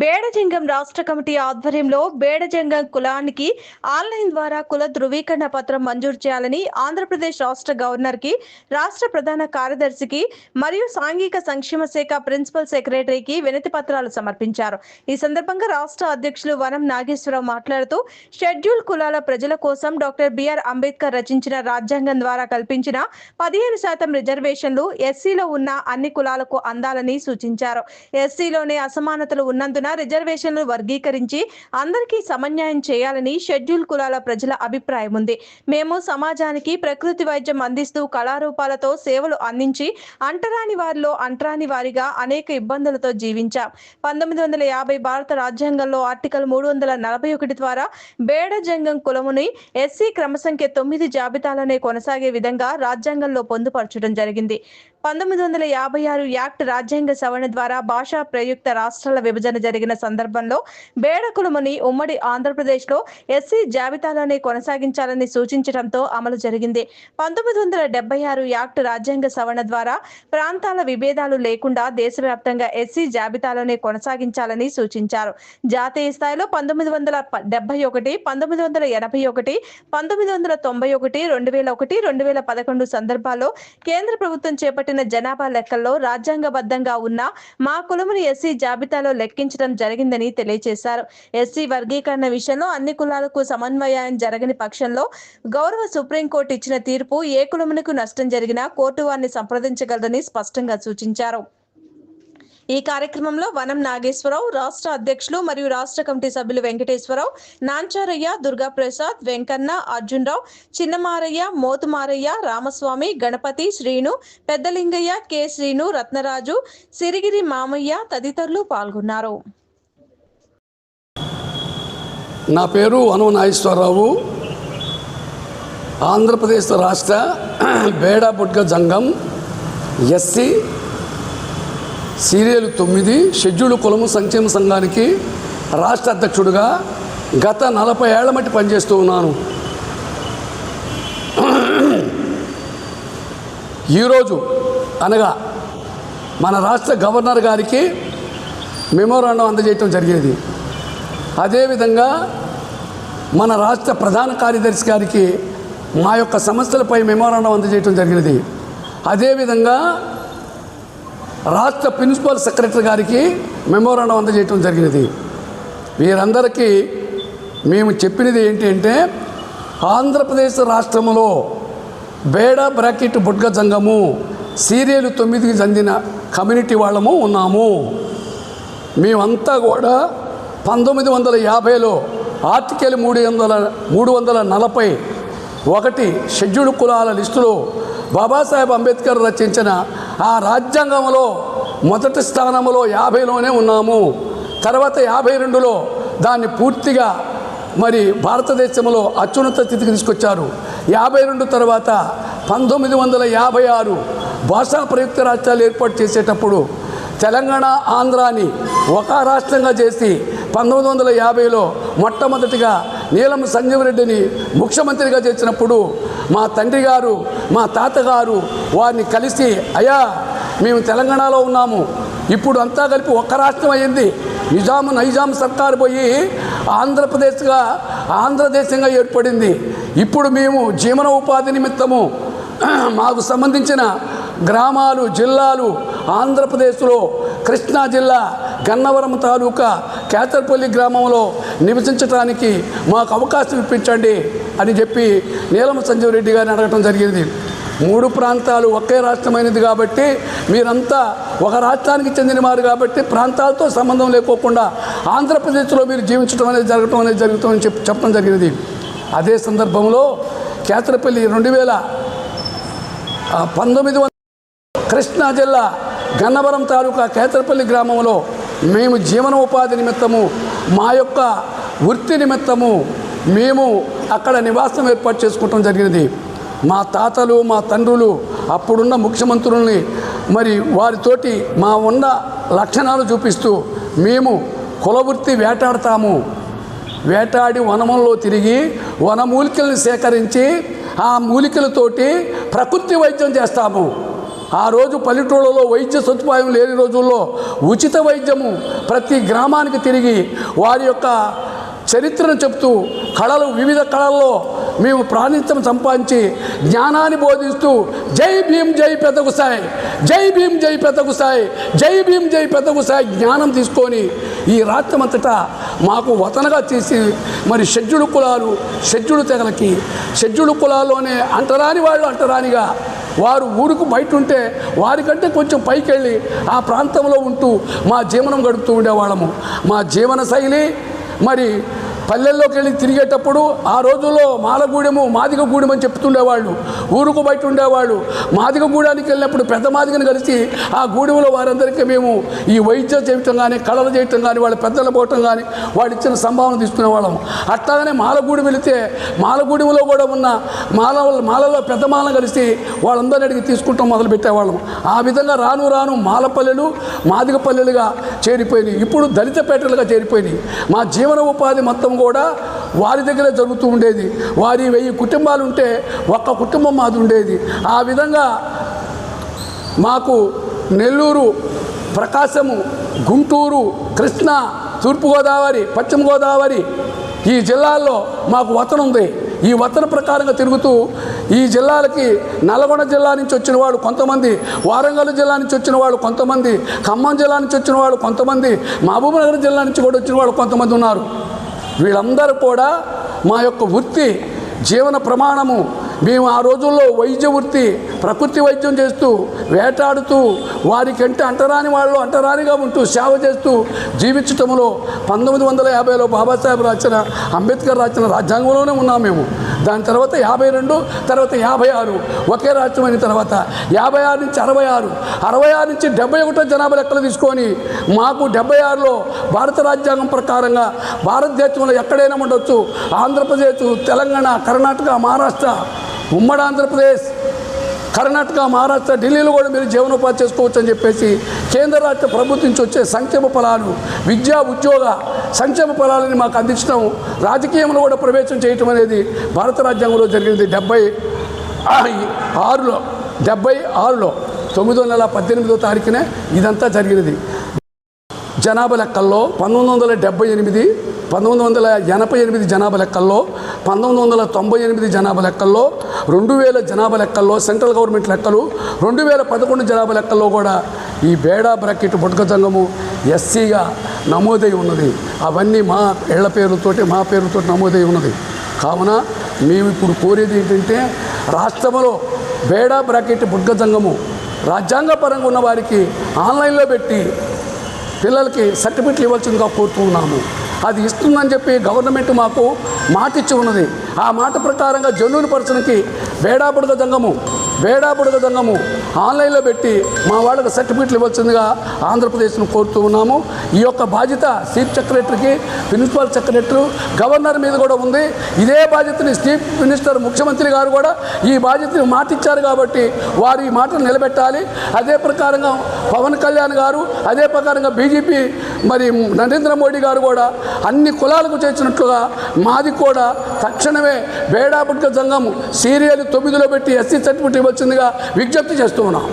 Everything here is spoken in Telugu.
బేడజంగం రాష్ట్ర కమిటీ ఆధ్వర్యంలో బేడజంగం కులానికి ఆన్లైన్ ద్వారా కుల ధృవీకరణ పత్రం మంజూరు చేయాలని ఆంధ్రప్రదేశ్ రాష్ట్ర గవర్నర్కి రాష్ట్ర ప్రధాన కార్యదర్శికి మరియు సాంఘిక సంక్షేమ శాఖ ప్రిన్సిపల్ సెక్రటరీకి వినతి పత్రాలు సమర్పించారు. ఈ సందర్భంగా రాష్ట్ర అధ్యక్షులు వనం నాగేశ్వరరావు మాట్లాడుతూ షెడ్యూల్ కులాల ప్రజల కోసం డాక్టర్ బిఆర్ అంబేద్కర్ రచించిన రాజ్యాంగం ద్వారా కల్పించిన పదిహేను శాతం రిజర్వేషన్లు ఎస్సీలో ఉన్న అన్ని కులాలకు అందాలని సూచించారు. ఎస్సీలోనే అసమానతలు ఉన్నందున రిజర్వేషన్లు వర్గీకరించి అందరికీ సమన్యాయం చేయాలని షెడ్యూల్ కులాల ప్రజల అభిప్రాయం ఉంది. మేము సమాజానికి ప్రకృతి వైద్యం అందిస్తూ కళారూపాలతో సేవలు అందించి అంటరాని వారిలో అంటరాని వారిగా అనేక ఇబ్బందులతో జీవించాం. పంతొమ్మిది వందల యాభై భారత రాజ్యాంగంలో ఆర్టికల్ మూడు వందల నలభై ఒకటి ద్వారా బేడ జంగం కులముని ఎస్సీ క్రమసంఖ్య తొమ్మిది జాబితాలోనే కొనసాగే విధంగా రాజ్యాంగంలో పొందుపరచడం జరిగింది. పంతొమ్మిది వందల యాభై ఆరు యాక్ట్ రాజ్యాంగ సవరణ ద్వారా భాషా ప్రయుక్త రాష్ట్రాల విభజన జరిగిన సందర్భంలో బేడ కులముని ఉమ్మడి ఆంధ్రప్రదేశ్లో ఎస్సీ జాబితాలోనే కొనసాగించాలని సూచించడంతో అమలు జరిగింది. పంతొమ్మిది వందల డెబ్బై ఆరు యాక్ట్ రాజ్యాంగ సవరణ ద్వారా ప్రాంతాల విభేదాలు లేకుండా దేశవ్యాప్తంగా ఎస్సీ జాబితాలోనే కొనసాగించాలని సూచించారు. జాతీయ స్థాయిలో పంతొమ్మిది వందల డెబ్బై ఒకటి పంతొమ్మిది వందల ఎనభై ఒకటి పంతొమ్మిది వందల తొంభై ఒకటి రెండు వేల ఒకటి రెండు వేల పదకొండు సందర్భాల్లో కేంద్ర ప్రభుత్వం చేపట్టిన జనాభా లెక్కల్లో రాజ్యాంగబద్ధంగా ఉన్న మా కులముని ఎస్సీ జాబితాలో లెక్కించడం జరిగిందని తెలియజేశారు ఎస్సీ వర్గీకరణ విషయంలో అన్ని కులాలకు సమన్వయం జరగని పక్షంలో గౌరవ సుప్రీంకోర్టు ఇచ్చిన తీర్పు ఏ కులమునకు నష్టం జరిగినా కోర్టు వారిని సంప్రదించగలదని స్పష్టంగా సూచించారు. ఈ కార్యక్రమంలో వనం నాగేశ్వరరావు రాష్ట్ర అధ్యక్షులు మరియు రాష్ట్ర కమిటీ సభ్యులు వెంకటేశ్వరరావు నాంచారయ్య దుర్గాప్రసాద్ వెంకన్న అర్జున్రావు చిన్నమారయ్య మోతుమారయ్య రామస్వామి గణపతి శ్రీను పెద్దలింగయ్య కె. శ్రీను రత్నరాజు సిరిగిరి మామయ్య తదితరులు పాల్గొన్నారు. నా పేరు వనం నాగేశ్వరరావు. ఆంధ్రప్రదేశ్ రాష్ట్ర బేడా బుడ్గ జంగం ఎస్సీ సీరియల్ తొమ్మిది షెడ్యూల్ కులము సంక్షేమ సంఘానికి రాష్ట్ర అధ్యక్షుడిగా గత నలభై ఏళ్ళ మట్టి పనిచేస్తూ ఉన్నాను. ఈరోజు అనగా మన రాష్ట్ర గవర్నర్ గారికి మెమోరాండం అందజేయటం జరిగేది. అదేవిధంగా మన రాష్ట్ర ప్రధాన కార్యదర్శి గారికి మా యొక్క సమస్యలపై మెమోరాండం అందజేయటం జరిగినది. అదేవిధంగా రాష్ట్ర ప్రిన్సిపల్ సెక్రటరీ గారికి మెమోరాండం అందజేయటం జరిగినది. వీరందరికీ మేము చెప్పినది ఏంటి అంటే ఆంధ్రప్రదేశ్ రాష్ట్రంలో బేడ బ్రాకెట్ బుడ్గ జంగము సీరియల్ తొమ్మిదికి చెందిన కమ్యూనిటీ వాళ్ళము ఉన్నాము. మేమంతా కూడా పంతొమ్మిది వందల యాభైలో ఆర్టికల్ మూడు వందల మూడు వందల నలభై ఒకటి షెడ్యూల్ కులాల లిస్టులో బాబాసాహెబ్ అంబేద్కర్ రచించిన ఆ రాజ్యాంగంలో మొదటి స్థానంలో యాభైలోనే ఉన్నాము. తర్వాత యాభై రెండులో దాన్ని పూర్తిగా మరి భారతదేశంలో అత్యున్నత స్థితికి తీసుకొచ్చారు. యాభై రెండు తర్వాత పంతొమ్మిది వందల యాభై ఆరు భాషా ప్రయుక్త రాష్ట్రాలు ఏర్పాటు చేసేటప్పుడు తెలంగాణ ఆంధ్రాని ఒక రాష్ట్రంగా చేసి పంతొమ్మిది వందల యాభైలో మొట్టమొదటిగా నీలం సంజీవరెడ్డిని ముఖ్యమంత్రిగా చేసినప్పుడు మా తండ్రి గారు మా తాతగారు వారిని కలిసి అయ్యా మేము తెలంగాణలో ఉన్నాము. ఇప్పుడు అంతా కలిపి ఒక్క రాష్ట్రం అయ్యింది. నిజాం నైజాం సర్కారు పోయి ఆంధ్రప్రదేశ్గా ఆంధ్రదేశంగా ఏర్పడింది. ఇప్పుడు మేము జీవన ఉపాధి నిమిత్తము. మాకు సంబంధించిన గ్రామాలు జిల్లాలు ఆంధ్రప్రదేశ్లో కృష్ణా జిల్లా గన్నవరం తాలూకా కేతర్పల్లి గ్రామంలో నివసించడానికి మాకు అవకాశం ఇప్పించండి అని చెప్పి నీలమ సంజీవ్ రెడ్డి గారిని అడగటం జరిగింది. మూడు ప్రాంతాలు ఒకే రాష్ట్రమైనది కాబట్టి మీరంతా ఒక రాష్ట్రానికి చెందిన వారు కాబట్టి ప్రాంతాలతో సంబంధం లేకోకుండా ఆంధ్రప్రదేశ్లో మీరు జీవించడం అనేది జరగటం అనేది జరుగుతుందని చెప్పి చెప్పడం జరిగినది అదే సందర్భంలో కేతరపల్లి రెండు వేల పంతొమ్మిది వందల కృష్ణా జిల్లా గన్నవరం తాలూకా కేతరపల్లి గ్రామంలో మేము జీవనోపాధి నిమిత్తము మా యొక్క వృత్తి నిమిత్తము మేము అక్కడ నివాసం ఏర్పాటు చేసుకోవటం జరిగినది. మా తాతలు మా తండ్రులు అప్పుడున్న ముఖ్యమంత్రుల్ని మరి వారితోటి మా ఉన్న లక్షణాలు చూపిస్తూ మేము కులవృత్తి వేటాడతాము. వేటాడి వనములలో తిరిగి వనమూలికలను సేకరించి ఆ మూలికలతోటి ప్రకృతి వైద్యం చేస్తాము. ఆ రోజు పల్లెటూళ్ళలో వైద్య సదుపాయం లేని రోజుల్లో ఉచిత వైద్యము ప్రతి గ్రామానికి తిరిగి వారి యొక్క చరిత్రను చెప్తూ కళలు వివిధ కళల్లో మేము ప్రాణిత్యం సంపాదించి జ్ఞానాన్ని బోధిస్తూ జై భీం జై పెద్దగుసాయి జై భీం జై పెద్దగుసాయి జై భీం జై పెద్దగుసాయి జ్ఞానం తీసుకొని ఈ రాష్ట్రమంతటా మాకు వతనగా చేసి మరి షెడ్యూడు కులాలు షెడ్యూడు తెగలకి షెడ్యూడు కులాల్లోనే అంటరాని వాళ్ళు అంటరానిగా వారు ఊరుకు బయట ఉంటే వారికంటే కొంచెం పైకి వెళ్ళి ఆ ప్రాంతంలో ఉంటూ మా జీవనం గడుపుతూ ఉండేవాళ్ళము. మా జీవన శైలి మరి పల్లెల్లోకి వెళ్ళి తిరిగేటప్పుడు ఆ రోజుల్లో మాలగూడెము మాదిగగూడెం అని చెప్తుండేవాళ్ళు ఊరుకు బయట ఉండేవాళ్ళు మాదిగగూడానికి వెళ్ళినప్పుడు పెద్ద మాదిగని కలిసి ఆ గూడెంలో వారందరికీ మేము ఈ వైద్యం చేయటం కానీ కళలు చేయటం కానీ వాళ్ళ పెద్దలు పోవటం కానీ వాళ్ళు ఇచ్చిన సంభావన తీసుకునే వాళ్ళం అట్లాగనే మాలగూడెం వెళితే మాలగూడెంలో కూడా ఉన్న మాల మాలలో పెద్ద మాలను కలిసి వాళ్ళందరినీ అడిగి తీసుకుంటాం మొదలు పెట్టేవాళ్ళం. ఆ విధంగా రాను రాను మాలపల్లెలు మాదిగ పల్లెలుగా చేరిపోయినాయి. ఇప్పుడు దళిత పేటలుగా చేరిపోయినాయి. మా జీవన ఉపాధి మొత్తం కూడా వారి దగ్గరే జరుగుతూ ఉండేది. వారి వెయ్యి కుటుంబాలు ఉంటే ఒక్క కుటుంబం మాది ఉండేది. ఆ విధంగా మాకు నెల్లూరు ప్రకాశము గుంటూరు కృష్ణా తూర్పుగోదావరి పశ్చిమ గోదావరి ఈ జిల్లాల్లో మాకు వతన ఉంది. ఈ వతన ప్రకారంగా తిరుగుతూ ఈ జిల్లాలకి నల్గొండ జిల్లా నుంచి వచ్చిన వాళ్ళు కొంతమంది వారంగల్ జిల్లా నుంచి వచ్చిన వాళ్ళు కొంతమంది ఖమ్మం జిల్లా నుంచి వచ్చిన వాళ్ళు కొంతమంది మహబూబ్నగర్ జిల్లా నుంచి కూడా వచ్చిన వాళ్ళు కొంతమంది ఉన్నారు. వీళ్ళందరూ కూడా మా యొక్క వృత్తి జీవన ప్రమాణము మేము ఆ రోజుల్లో వైద్య వృత్తి ప్రకృతి వైద్యం చేస్తూ వేటాడుతూ వారికంటే అంటరాని వాళ్ళు అంటరానిగా ఉంటూ సేవ చేస్తూ జీవించటంలో పంతొమ్మిది వందల యాభైలో బాబాసాహెబ్ రాసిన అంబేద్కర్ రాసిన రాజ్యాంగంలోనే ఉన్నాం మేము. దాని తర్వాత యాభై రెండు తర్వాత యాభై ఆరు. ఒకే రాష్ట్రం అయిన తర్వాత యాభై ఆరు నుంచి అరవై ఆరు. అరవై ఆరు నుంచి డెబ్బై ఒకటో జనాభా లెక్కలు తీసుకొని మాకు డెబ్బై ఆరులో భారత రాజ్యాంగం ప్రకారంగా భారతదేశంలో ఎక్కడైనా ఉండొచ్చు. ఆంధ్రప్రదేశ్ తెలంగాణ కర్ణాటక మహారాష్ట్ర ఉమ్మడి ఆంధ్రప్రదేశ్ కర్ణాటక మహారాష్ట్ర ఢిల్లీలో కూడా మీరు జీవనోపాధి చేసుకోవచ్చు అని చెప్పేసి కేంద్ర రాష్ట్ర ప్రభుత్వం నుంచి వచ్చే సంక్షేమ ఫలాలు విద్యా ఉద్యోగ సంక్షేమ ఫలాలని మాకు అందించడం రాజకీయంలో కూడా ప్రవేశం చేయటం అనేది భారత రాజ్యాంగంలో జరిగింది. డెబ్బై ఆరులో డెబ్బై ఆరులో తొమ్మిదో నెల పద్దెనిమిదో తారీఖునే ఇదంతా జరిగినది. జనాభా లెక్కల్లో పంతొమ్మిది వందల డెబ్బై ఎనిమిది పంతొమ్మిది వందల ఎనభై ఎనిమిది జనాభా లెక్కల్లో పంతొమ్మిది వందల తొంభై ఎనిమిది జనాభా లెక్కల్లో రెండు వేల జనాభా లెక్కల్లో సెంట్రల్ గవర్నమెంట్ లెక్కలు రెండు వేల పదకొండు జనాభా లెక్కల్లో కూడా ఈ బేడా బ్రాకెట్ బుడక సంఘము ఎస్సీగా నమోదై ఉన్నది. అవన్నీ మా ఇళ్ళ పేరుతోటి మా పేరుతో నమోదై ఉన్నది. కావున మేము ఇప్పుడు కోరేది ఏంటంటే రాష్ట్రంలో బేడా బ్రాకెట్ బుడ్గ సంఘము రాజ్యాంగపరంగా ఉన్న వారికి ఆన్లైన్లో పెట్టి పిల్లలకి సర్టిఫికెట్లు ఇవ్వాల్సిందిగా కోరుతున్నాము అది ఇస్తుందని చెప్పి గవర్నమెంట్ మాకు మాట ఇచ్చి ఉన్నది. ఆ మాట ప్రకారంగా జనూరు పర్సన్కి బేడాబుడగ జంగము. బేడాబుడగ దంగము ఆన్లైన్లో పెట్టి మా వాళ్ళకి సర్టిఫికెట్లు ఇవ్వాల్సిందిగా ఆంధ్రప్రదేశ్ను కోరుతూ ఉన్నాము. ఈ యొక్క బాధ్యత చీఫ్ సెక్రటరీకి ప్రిన్సిపల్ సెక్రటరీ గవర్నర్ మీద కూడా ఉంది. ఇదే బాధ్యతని చీఫ్ మినిస్టర్ ముఖ్యమంత్రి గారు కూడా ఈ బాధ్యతని మాటిచ్చారు కాబట్టి వారు ఈ మాటను నిలబెట్టాలి. అదే ప్రకారంగా పవన్ కళ్యాణ్ గారు అదే ప్రకారంగా బీజేపీ మరి నరేంద్ర మోడీ గారు కూడా అన్ని కులాలకు చేర్చినట్లుగా మాది కూడా తక్షణమే బేడాపుట్క సంఘం సీరియల్ తొమ్మిదిలో పెట్టి ఎస్సీ సర్టిఫికేట్ ఇవ్వచ్చిందిగా విజ్ఞప్తి చేస్తూ ఉన్నాం.